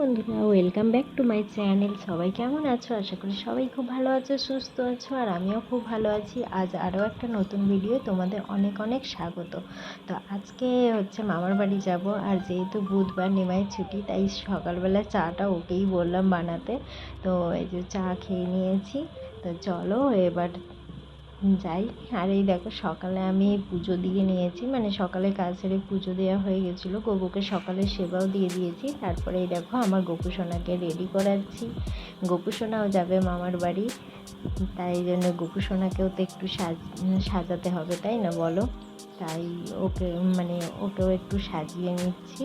বন্ধুরা welcome back to my channel সবাই কেমন আছো? আশা করি সবাই খুব ভালো আছো, সুস্থ আছো, আর আমিও খুব ভালো আছি। আজ আরও একটা নতুন ভিডিও তোমাদের অনেক অনেক স্বাগত। তো আজকে হচ্ছে মামার বাড়ি যাব, আর যেহেতু বুধবার নিমাই ছুটি, তাই সকালবেলা চাটা ওকেই বললাম বানাতে। তো এই যে চা খেয়ে নিয়েছি। তো চলো এবার যাই, আর এই দেখো সকালে আমি পুজো দিয়ে নিয়েছি মানে সকালে কাজ সেরে পুজো দেওয়া হয়ে গেছিল গপুকে সকালে সেবাও দিয়ে দিয়েছি, তারপরে এই দেখো আমার গপু সোনাকে রেডি করাচ্ছি গপু সোনাও যাবে মামার বাড়ি, তাই জন্য গপু সোনাকেও তো একটু সাজ, সাজাতে হবে, তাই না বলো? তাই ওকে মানে ওকেও একটু সাজিয়ে নিচ্ছি।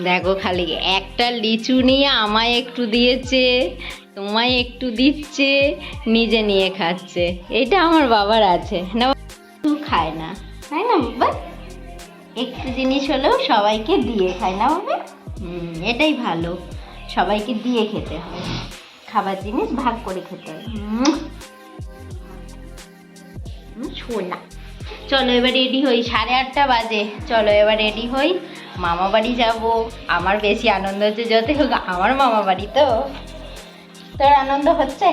দেখো খালি একটা লিচু নিয়ে আমায় একটু দিয়েছে, তোমায় একটু দিচ্ছে, নিজে নিয়ে খাচ্ছে। এটা আমার বাবার আছে। না খায় না। তাই না, বাবা? একটু জিনিস হলেও সবাইকে দিয়ে খায় না, বাবা? এটাই ভালো। সবাইকে দিয়ে খেতে হয়। খাবার জিনিস ভাগ করে খেতে হয়। হুম। চলো এবার রেডি হই, সাড়ে আটটা বাজে। চলো এবার রেডি হই, মামা বাড়ি যাব। আমার বেশি আনন্দ হচ্ছে যত হোক, আমার মামা বাড়ি তো। তোর আনন্দ হচ্ছে?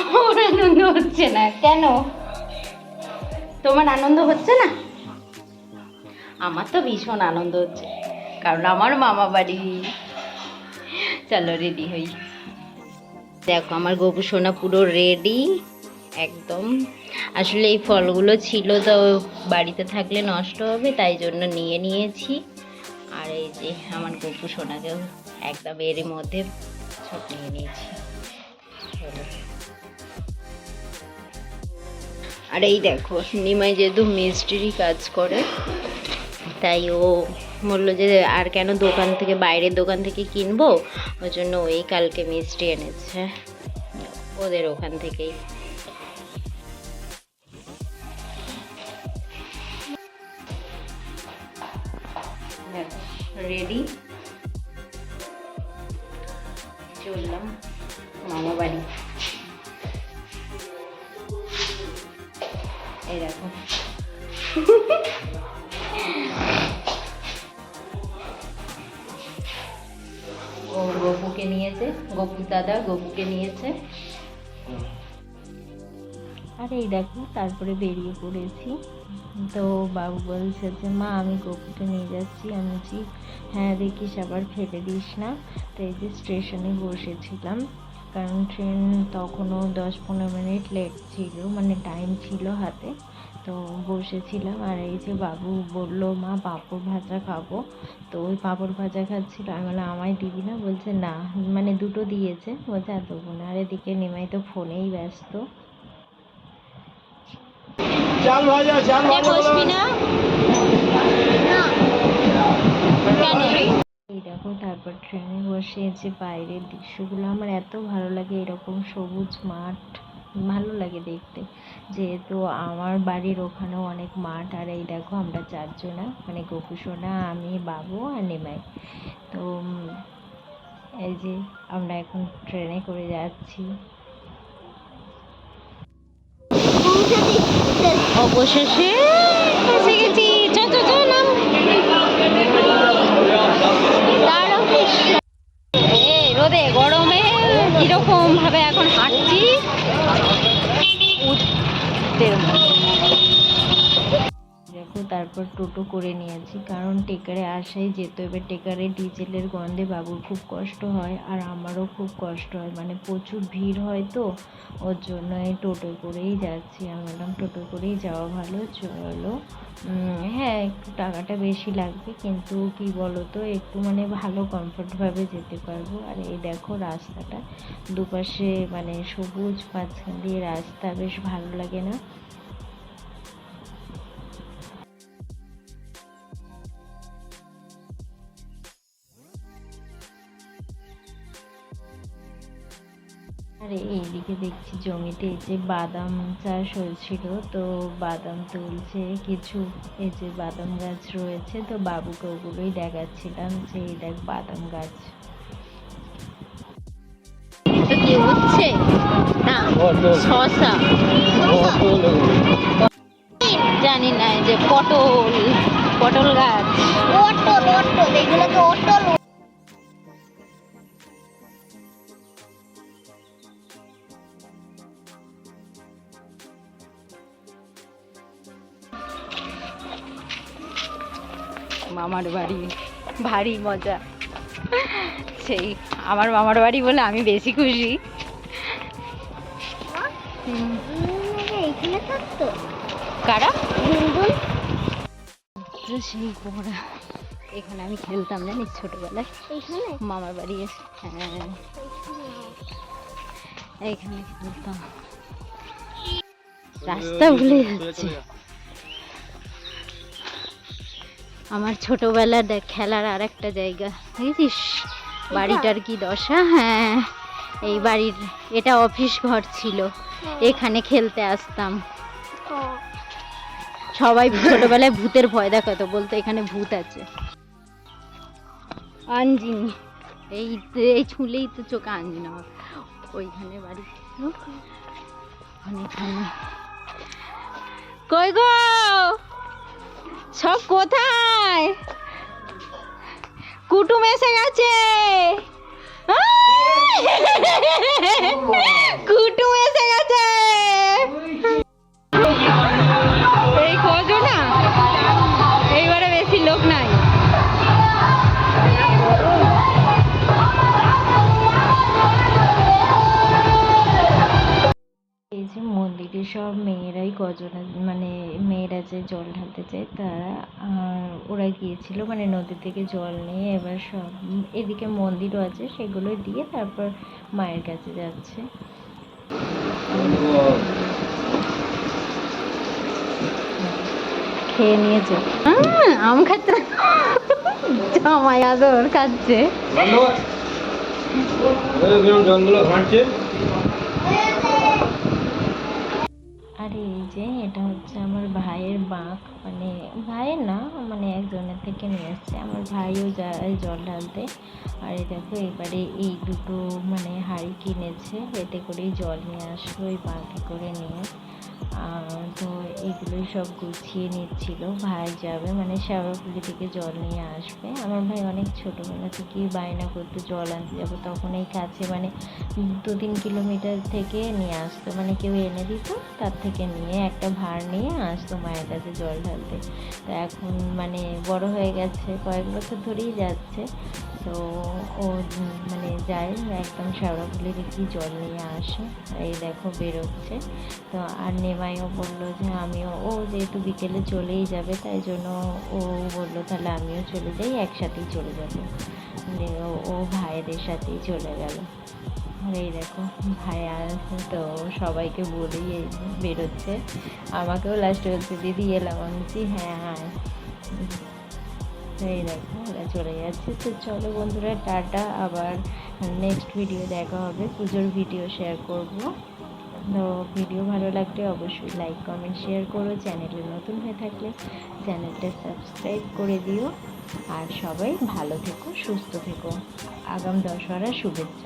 আমার আনন্দ হচ্ছে না, কেন? তোমার আনন্দ হচ্ছে না? আমার তো ভীষণ আনন্দ হচ্ছে, কারণ আমার মামা বাড়ি। চলো রেডি হই। দেখো, আমার গপু সোনা পুরো রেডি একদম। আসলে এই ফলগুলো ছিল তো বাড়িতে থাকলে নষ্ট হবে, তাই জন্য নিয়ে নিয়েছি। আর এই যে আমার গপু সোনাকেও একদম এর মধ্যে সব নিয়ে নিয়েছি। আর এই দেখো, নিমাই যেহেতু মিস্ত্রি কাজ করে, তাই ও বলল যে আর কেন দোকান থেকে, বাইরের দোকান থেকে কিনবো? ওই জন্য ওই কালকে মিষ্টি এনেছে। ওদের ওখান থেকেই। রেডি চললাম মামা বাড়ি এই দেখো। ও গপুকে নিয়েছে গপুর দাদা গপুকে নিয়েছে। আর এই দেখো, তারপরে বেরিয়ে পড়েছি। তো বাবু বলছে যে, মা, আমি গপুকে নিয়ে যাচ্ছি, আমি বলছি হ্যাঁ দেখিস আবার ফেলে দিস না। তো এই যে স্টেশনে বসেছিলাম, কারণ ট্রেন তখনও দশ পনেরো মিনিট লেট ছিল মানে টাইম ছিল হাতে। তো বসেছিলাম, আর এই যে বাবু বলল, মা, পাঁপড় ভাজা খাব। তো ওই পাঁপড় ভাজা খাচ্ছিল, আমি বললাম, আমায় দিবি না? বলছে, না। মানে দুটো দিয়েছে, বলছে, আর দেবো না। আর এদিকে নেমাই তো ফোনেই ব্যস্ত। চাল ভাজা চাল ভাজা বসবি না? দেখো তারপর ট্রেনে বসে যে বাইরের দৃশ্যগুলো আমার এত ভালো লাগে এরকম সবুজ মাঠ। ভালো লাগে দেখতে। যেহেতু আমার বাড়ির ওখানেও অনেক মাঠ আর এই দেখো আমরা চারজনা মানে গোপুসোনা আমি বাবু আর নিমাই। তো এই যে আমরা এখন ট্রেনে করে যাচ্ছি। অবশেষে এসে গেছি। চ চ চ নাম। রোদে গরমে কীরকম ভাবে এখন হাঁটছি? তারপর টোটো করে নিয়েছি। কারণ টেকারে আসাই যেত। এবার টেকারে ডিজেলের গন্ধে বাবুর খুব কষ্ট হয় আর আমারও খুব কষ্ট হয়। মানে প্রচুর ভিড় হয় তো, ওর জন্য এই টোটো করেই যাচ্ছি। আমি বললাম, টোটো করেই যাওয়া ভালো, চলো। হ্যাঁ একটু টাকাটা বেশি লাগবে, কিন্তু কি বলো তো একটু মানে ভালো কমফর্টভাবে যেতে পারব। আর এই দেখো রাস্তাটা, দুপাশে মানে সবুজ মাঝখান দিয়ে রাস্তা, বেশ ভালো লাগে না? আর এইদিকে দেখছি জমিতে এই যে বাদাম চাষ হয়েছিল তো বাদাম তুলছে কিছু। এই যে বাদাম গাছ রয়েছে তো বাবুকে ওগুলোই দেখাচ্ছিলাম যে এই দেখ বাদাম গাছ। জানি না যে পটল পটল গাছ। অটল অটল এগুলোকে অটল? মামার বাড়ি। ভারী মজা। সেই আমার মামার বাড়ি বলে আমি বেশি খুশি। এখানে কারা সেই পড়া। এখানে আমি খেলতাম জানিস ছোটবেলায়? মামার বাড়ি এসে হ্যাঁ। এইখানে খেলতাম। রাস্তা ভুলে যাচ্ছে। আমার ছোটবেলার দেখ খেলার আর একটা জায়গা দেখেছিস? বাড়িটার কি দশা? হ্যাঁ এই বাড়ির এটা অফিস ঘর ছিল এখানে খেলতে আসতাম। সবাই ছোটবেলায় ভূতের ভয় দেখাতো বলতো এখানে ভূত আছে। আঞ্জিনি এই এই ছুঁলেই তো চোখে আঞ্জিনা আমার। ওইখানে বাড়ি ছিল। ওখানে কই গো? সব কোথায়? কুটুম এসে গেছে। কুটুম এসে গেছে। এই খোঁজো না। এইবারে বেশি লোক নাই। মন্দিরে সব গজনা মানে মেয়েরা যে জল ঢালতে যায় তারা ওরা গিয়েছিল মানে নদী থেকে জল নিয়ে এবার সব, এদিকে মন্দিরও আছে সেগুলো দিয়ে তারপর মায়ের কাছে যাচ্ছে। খেয়ে নিয়েছে আম খাচ্ছে। জামাই আদর খাচ্ছে। জঙ্গল আর এই যে এটা হচ্ছে আমার ভাইয়ের বাঁক মানে ভাইয়ের না মানে একজনের থেকে নিয়ে আসছে। আমার ভাইও যায় জল ঢালতে। আর এই দেখো, এবারে এই দুটো মানে হাঁড়ি কিনেছে। এতে করেই জল নিয়ে আসলো ওই বাঁকে করে নিয়ে। তো এগুলোই সব গুছিয়ে নিচ্ছিল। ভাই যাবে মানে শ্যাওড়াফুলি থেকে জল নিয়ে আসবে। আমার ভাই অনেক ছোটোবেলা থেকেই বায়না করতো, জল আনতে যাব। তখন এই কাছে মানে দু তিন কিলোমিটার থেকে নিয়ে আসতো। মানে কেউ এনে দিত, তার থেকে নিয়ে একটা ভাড় নিয়ে আসতো মায়ের কাছে জল ঢালতে। তো এখন মানে বড় হয়ে গেছে, কয়েক বছর ধরেই যাচ্ছে। তো ও মানে যায়, একদম শ্যাওড়াফুলি দেখি জল নিয়ে আসে। এই দেখো, বেরোচ্ছে। তো, আর নেমাইও বলল যে আমিও, ও যেহেতু বিকেলে চলেই যাবে, তাই জন্য ও বলল, তাহলে আমিও চলে যাই, একসাথেই চলে যাব। দিয়ে ও ভাইয়েদের সাথেই চলে গেল। আর এই দেখো, ভাই আসছে তো সবাইকে বলেই বেরোচ্ছে। আমাকেও লাস্টে বলছে, দিদি এলাম। আমি হ্যাঁ হ্যাঁ এই দেখো চলে যাচ্ছে। তো চলো বন্ধুরা, টাটা। আবার নেক্সট ভিডিও দেখা হবে। পুজোর ভিডিও শেয়ার করব। তো ভিডিও ভালো লাগলে অবশ্যই লাইক কমেন্ট শেয়ার করো। চ্যানেলে নতুন হয়ে থাকলে চ্যানেলটা সাবস্ক্রাইব করে দিও। আর সবাই ভালো থেকো, সুস্থ থেকো। আগাম দশহরা শুভেচ্ছা।